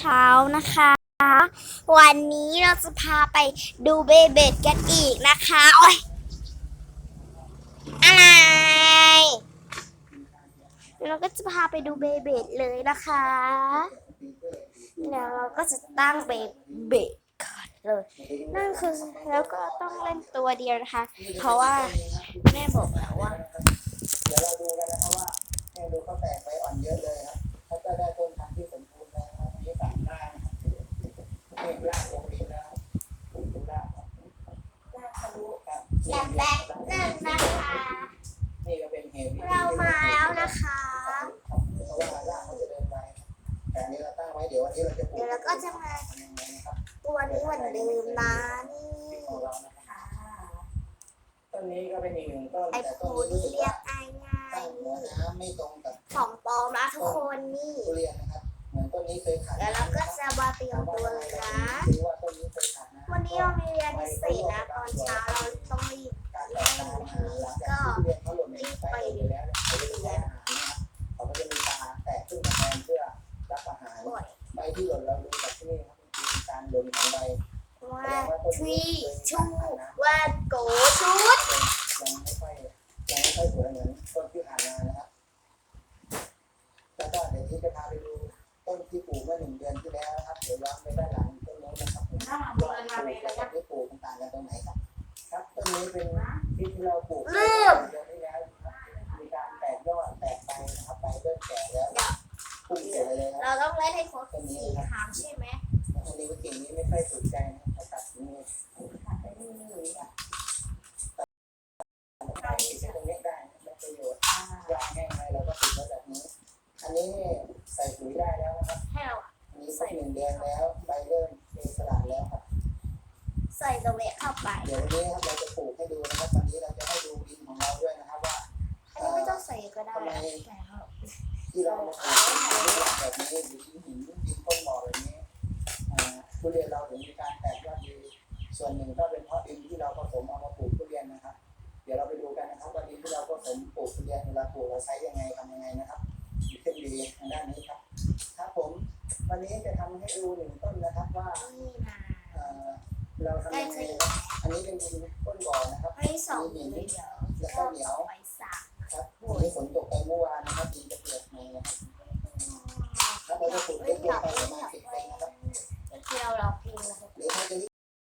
เช้านะคะ วันนี้เราจะพาไปดูเบเบ็ดกันอีกนะคะโอ้ยอะไรเราก็จะพาไปดูเบเบ็ดเลยนะคะแล้วเราก็จะตั้งเบเบ็ดก่อนเลยนั่นคือแล้วก็ต้องเล่นตัวเดียวนะคะ เพราะว่าแม่บอกแล้วว่าเดี๋ยวเราดูกันนะครับว่าให้ดูเขาแตกไปอ่อนเยอะเลย จับดูรากครับรากทะลุครับแต่แป๊บนึงนะคะนี่เรามาแล้วนะคะเพราะว่าราเขาจะเดินไปแต่ที่เราตั้งไว้เดี๋ยววันนี้เราจะปลูกเดี๋ยวเราก็จะมาตัวนี้เหมือนเดิมนะนี่ต้นนี้ก็เป็นอีกหนึ่งต้นไอ้แต่ต้ผูนนี้รู้นี่สึกเรียกง่ายง่ายตั้งหัวน้ำไม่ตรงกับของปลอมนะทุกคนนี่ทุเรียนนะครับเหมือนต้นนี้เคยขาดเดี๋ยวเราก็ เรามีเรียนพิเศษนะตอนเช้าเราต้องรีบเล่นะหลังจากที่ทุเรียนเขาหล่นในไส้ไปลี่ยนะครับเขาก็จะมีตาแตกขึ้นมาแทนเพื่อรับอาหารบ่อยใบที่หล่นเราดูจากที่นี่ครับมีการหล่นของใบว่าทรีชูวันโกชุดยังไม่ค่อยยังไม่ค่อยสวยเหมือนต้นที่ผ่านานะครับแล้วก็เดี๋ยวนี้จะพาไปดูต้นที่ปลูกเมื่อหนึ่งเดือนที่แล้วนะครับ เดี๋ยวย้อนไปด้านหลัง นโน้นนะครับผมว่าปลูกกับที่ปลูกต่างกันตรงไหนครับ ครับต้นนี้เป็นที่ที่เราปลูกเมื่อเดือนที่แล้วนะครับมีการแตกยอดแตกใบนะครับใบเริ่มแก่แล้วพุ่งเสร็จเลยครับเราต้องเล่นให้ครบสี่ครั้งใช่ไหมอันนี้กิ่งนี้ไม่ค่อยถูกใจนะ ใส่ตัวเวเข้าไป เดี๋ยววันนี้ครับเราจะปลูกให้ดูนะครับวันนี้เราจะให้ดูดินของเราด้วยนะครับว่าอันนี้ไม่ต้องใส่ก็ได้แต่เราที่เรามาปลูกแบบนี้อยู่ที่หินดินต้นบ่อแบบนี้อ่าทุเรียนเราถึงมีการแตกยอดดีส่วนหนึ่งก็เป็นเพราะดินที่เราผสมเอามาปลูกทุเรียนนะครับ เดี๋ยวเราไปดูกันนะครับว่าดินที่เราผสมปลูกทุเรียนเวลาปลูกเราใช้ยังไงทำยังไงนะครับมีเทคนิคทางด้านนี้ครับครับผมวันนี้จะทำให้ดูหนึ่งต้นนะครับว่า เราทำยังไงครับอันนี้เป็นดินต้นบ่อนะครับให้สองมือเดี๋ยวแล้วก็เหนียวไปสามครับวันนี้ฝนตกไปเมื่อวานนะครับดินจะเปียกหน่อยนะครับครับเราจะปลูกไม่เล็กอยากๆไปไม่ประอมาณ